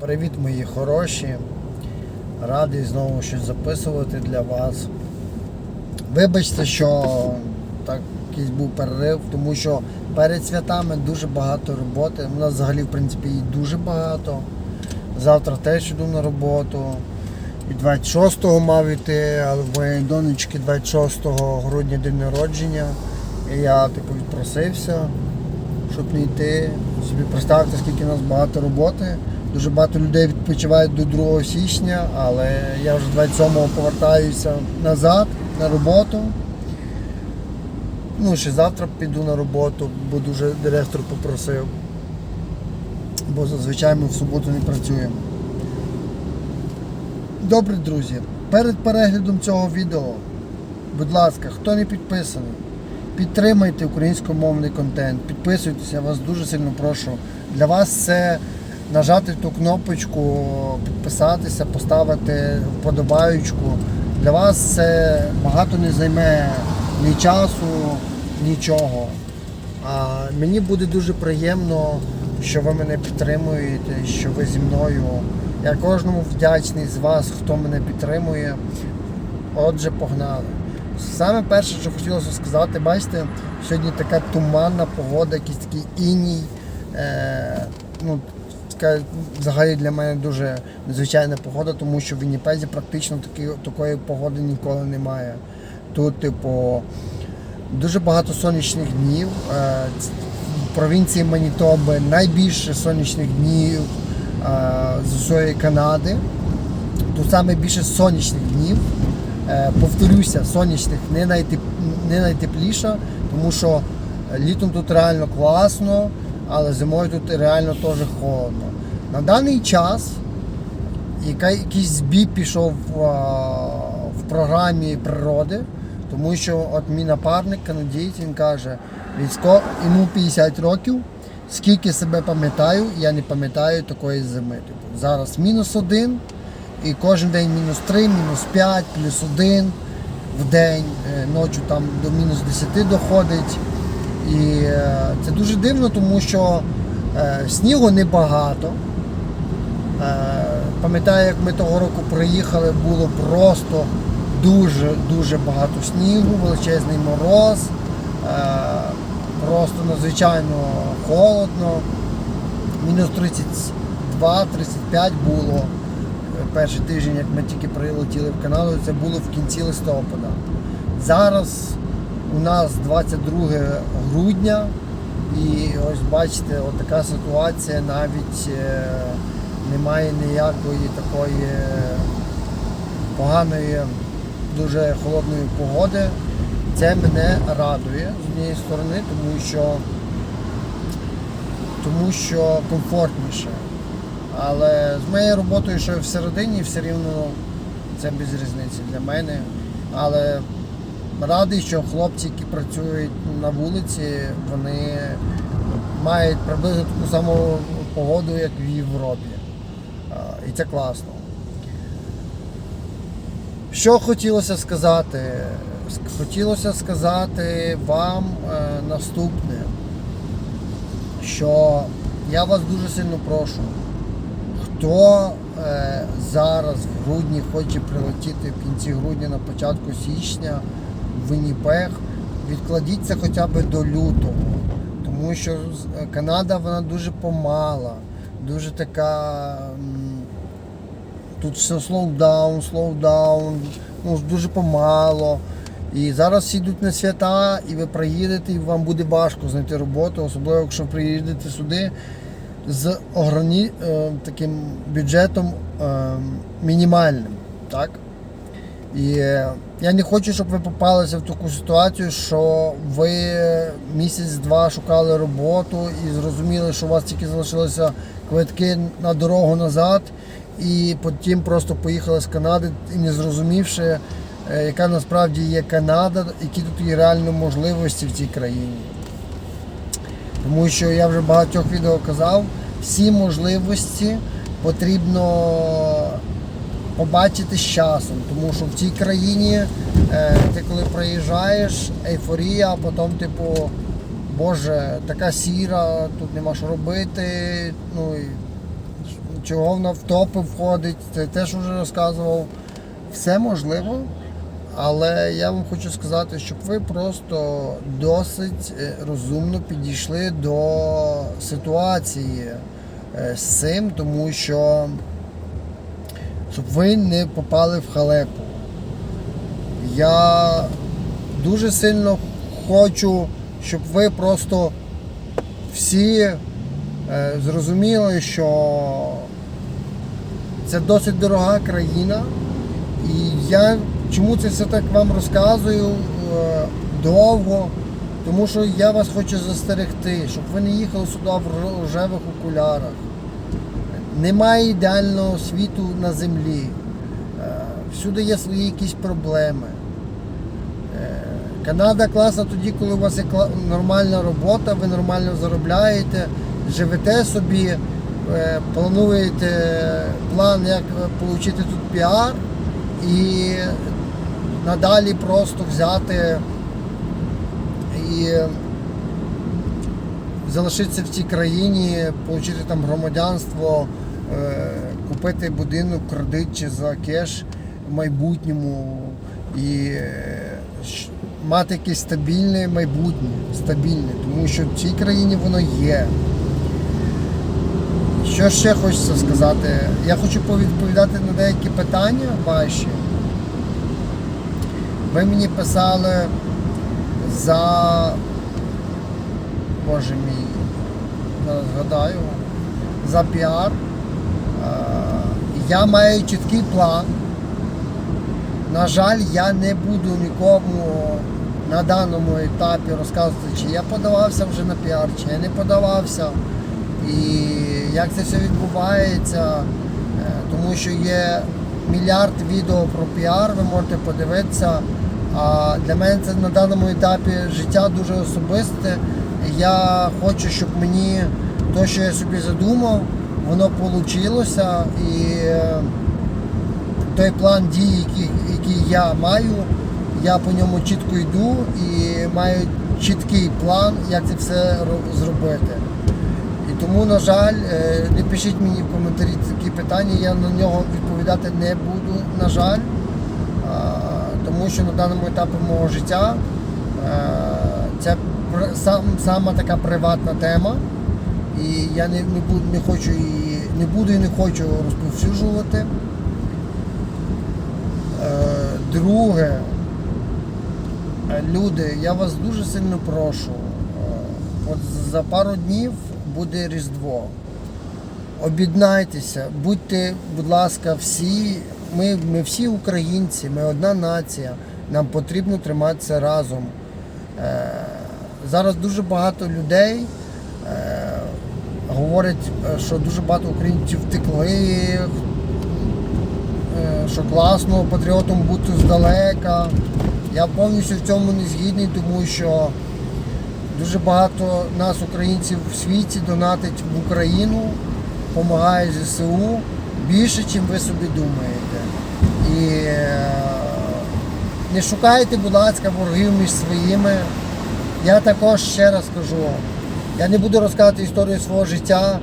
Привіт, мої хороші. Радий знову щось записувати для вас. Вибачте, що так був перерив, тому що перед святами дуже багато роботи. У нас взагалі, в принципі, її дуже багато. Завтра теж йду на роботу. І 26-го мав йти, але в моєї донечки 26 грудня день народження. І я типу відпросився, щоб не йти. Собі представте, скільки у нас багато роботи. Дуже багато людей відпочивають до 2 січня, але я вже 27-го повертаюся назад на роботу. Ну, ще завтра піду на роботу, бо дуже директор попросив. Бо зазвичай ми в суботу не працюємо. Добре, друзі, перед переглядом цього відео, будь ласка, хто не підписаний, підтримайте українськомовний контент, підписуйтесь, я вас дуже сильно прошу. Для вас це нажати ту кнопочку, підписатися, поставити вподобаючку. Для вас це багато не займе ні часу, нічого. А мені буде дуже приємно, що ви мене підтримуєте, що ви зі мною. Я кожному вдячний з вас, хто мене підтримує. Отже, погнали. Саме перше, що хотілося сказати, бачите, сьогодні така туманна погода, якийсь такий іній. Е, ну, така взагалі для мене дуже незвичайна погода, тому що в Вінніпезі практично такі, такої погоди ніколи немає. Тут, типу, дуже багато сонячних днів. Е, В провінції Манітоби найбільше сонячних днів е, з усієї Канади. Тут саме більше сонячних днів. Е, Повторюся, сонячних не найтепліше, тому що літом тут реально класно, але зимою тут реально теж холодно. На даний час якийсь збій пішов в програмі природи, тому що от мій напарник, канадієць, він каже, військо, йому 50 років, скільки себе пам'ятаю, я не пам'ятаю такої зими. Типу, зараз мінус один, і кожен день мінус 3, мінус 5, плюс 1 в день, е, ночі там до мінус 10 доходить. І е, це дуже дивно, тому що е, снігу небагато. Е, Пам'ятаю, як ми того року приїхали, було просто дуже-дуже багато снігу, величезний мороз, просто надзвичайно холодно. Мінус 32-35 було перший тиждень, як ми тільки прилетіли в Канаду, це було в кінці листопада. Зараз у нас 22 грудня, і ось бачите, от така ситуація навіть. е, немає ніякої такої поганої, дуже холодної погоди. Це мене радує з однієї сторони, тому що, тому що комфортніше. Але з моєю роботою, що всередині, все рівно це без різниці для мене. Але радий, що хлопці, які працюють на вулиці, вони мають приблизно таку саму погоду, як в Європі. І це класно. Що хотілося сказати? Хотілося сказати вам е, наступне, що я вас дуже сильно прошу, хто е, зараз в грудні хоче прилетіти в кінці грудня на початку січня Вінніпег, відкладіть це хоча б до лютого. Тому що е, Канада вона дуже помала, дуже така. Тут все слоудаун, слоудаун, ну дуже помало. І зараз йдуть на свята, і ви приїдете, і вам буде важко знайти роботу, особливо якщо приїдете сюди з ограні, е, таким бюджетом е, мінімальним. Так? І я не хочу, щоб ви попалися в таку ситуацію, що ви місяць-два шукали роботу і зрозуміли, що у вас тільки залишилися квитки на дорогу назад, і потім просто поїхали з Канади і не зрозумівши, е, яка насправді є Канада, які тут є реально можливості в цій країні. Тому що я вже багатьох відео казав, всі можливості потрібно побачити з часом, тому що в цій країні е, ти коли приїжджаєш, ейфорія, а потім, типу, Боже, така сіра, тут нема що робити. Ну, і чого вона в топи входить, це теж вже розказував. Все можливо, але я вам хочу сказати, щоб ви просто досить е, розумно підійшли до ситуації е, з цим, тому що щоб ви не попали в халепу. Я дуже сильно хочу, щоб ви просто всі е, зрозуміли, що це досить дорога країна. І я чому це все так вам розказую е, довго, тому що я вас хочу застерегти, щоб ви не їхали сюди в рожевих окулярах. Немає ідеального світу на землі. Е, Всюди є свої якісь проблеми. Е, Канада класна тоді, коли у вас є нормальна робота, ви нормально заробляєте, живете собі, е, плануєте план, як отримати тут піар і надалі просто взяти і залишитися в цій країні, отримати там громадянство, купити будинок, кредит чи за кеш в майбутньому і е, мати якесь стабільне майбутнє, стабільне, тому що в цій країні воно є. Що ще хочеться сказати? Я хочу повідповідати на деякі питання ваші. Ви мені писали за. Боже мій, згадаю, за піар. Я маю чіткий план. На жаль, я не буду нікому на даному етапі розказувати, чи я подавався вже на піар, чи я не подавався. І як це все відбувається, е, тому що є мільярд відео про піар, ви можете подивитися. А для мене це на даному етапі життя дуже особисте. Я хочу, щоб мені те, що я собі задумав, воно вийшло. І е, той план дій, який, який я маю, я по ньому чітко йду і маю чіткий план, як це все зробити. І тому, на жаль, е, не пишіть мені в коментарі такі питання, я на нього відповідати не буду, на жаль. Тому що на даному етапі мого життя це сама така приватна тема. І я не, не, буду, не хочу її, не буду і не хочу розповсюджувати. Е, Друге, е, люди, я вас дуже сильно прошу. е, От за пару днів буде Різдво. Об'єднайтеся, будьте, будь ласка, всі. Ми, ми всі українці, ми одна нація. Нам потрібно триматися разом. Зараз дуже багато людей говорять, е, що дуже багато українців втекли, е, що класно патріотом бути здалека. Я повністю в цьому не згідний, тому що дуже багато нас, українців, в світі донатить в Україну, допомагає ЗСУ більше, ніж ви собі думаєте. І е, не шукайте, будь ласка, ворогів між своїми. Я також ще раз кажу, я не буду розказувати історію свого життя.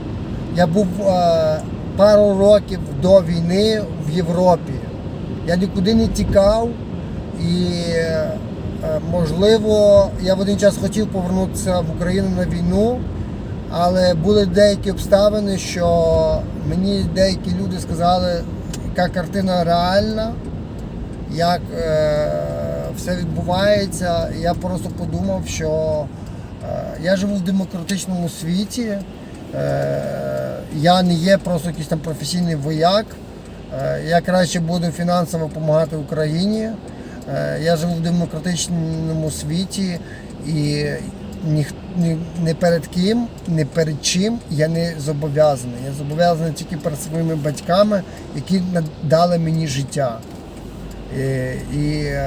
Я був е, пару років до війни в Європі. Я нікуди не тікав і, е, можливо, я в один час хотів повернутися в Україну на війну, але були деякі обставини, що мені деякі люди сказали, яка картина реальна як е, все відбувається. Я просто подумав, що я живу в демократичному світі. Е, я не є просто якийсь там професійний вояк. Е, я краще буду фінансово допомагати Україні. Е, я живу в демократичному світі і ніх, ні, не перед ким, не перед чим я не зобов'язаний. Я зобов'язаний тільки перед своїми батьками, які дали мені життя. І, і,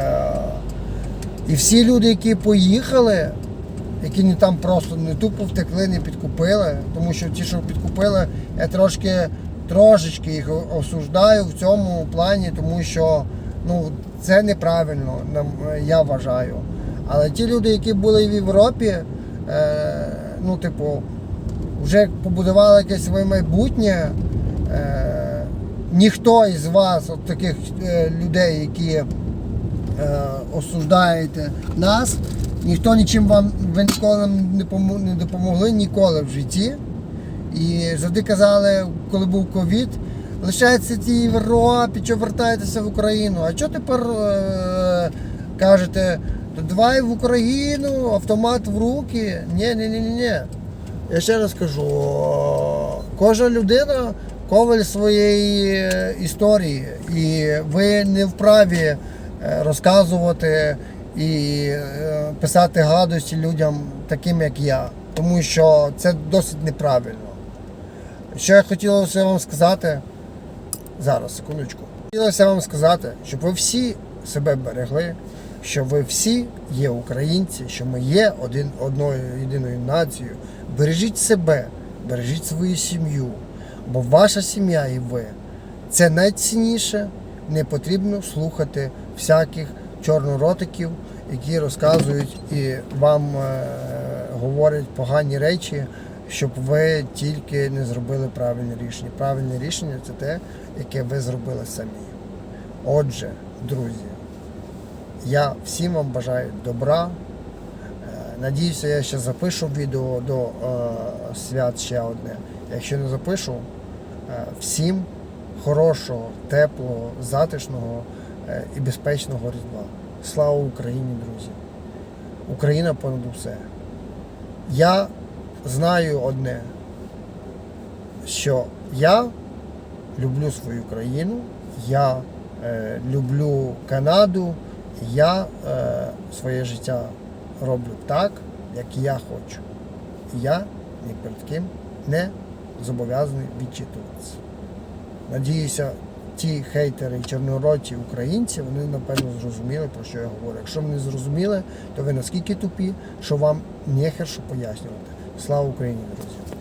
і всі люди, які поїхали, які не там просто не тупо втекли, не підкупили, тому що ті, що підкупили, я трошки трошечки їх осуждаю в цьому плані, тому що ну, це неправильно, я вважаю. Але ті люди, які були в Європі, е, ну, типу, вже побудували якесь своє майбутнє е, ніхто із вас, от таких е, людей, які е, осуждаєте нас, ніхто нічим вам ви ніколи не допомогли ніколи в житті. І завжди казали, коли був ковід, лишається ті Європі, що вертаєтеся в Україну. А що тепер е, кажете, «То давай в Україну, автомат в руки? Ні, ні, ні, ні. Я ще раз кажу, кожна людина коваль своєї е, історії, і ви не вправі е, розказувати і е, писати гадості людям, таким як я, тому що це досить неправильно. Що я хотілося вам сказати зараз, секундочку. Хотілося вам сказати, щоб ви всі себе берегли, що ви всі є українці, що ми є один, одною єдиною нацією. Бережіть себе, бережіть свою сім'ю, бо ваша сім'я і ви це найцінніше. Не потрібно слухати всяких чорноротиків, які розказують і вам е, говорять погані речі, щоб ви тільки не зробили правильне рішення. Правильне рішення це те, яке ви зробили самі. Отже, друзі, я всім вам бажаю добра. Е, Надіюся, я ще запишу відео до е, свят ще одне. Якщо не запишу, е, всім хорошого, теплого, затишного і безпечного Різдва. Слава Україні, друзі! Україна понад усе. Я знаю одне, що я люблю свою країну, я е, люблю Канаду, я е, своє життя роблю так, як я хочу. Я ні перед ким не зобов'язаний відчитуватися. Надіюся, ті хейтери чорнороті українці, вони напевно зрозуміли, про що я говорю. Якщо ви не зрозуміли, то ви наскільки тупі, що вам нехер що пояснювати. Слава Україні, друзі!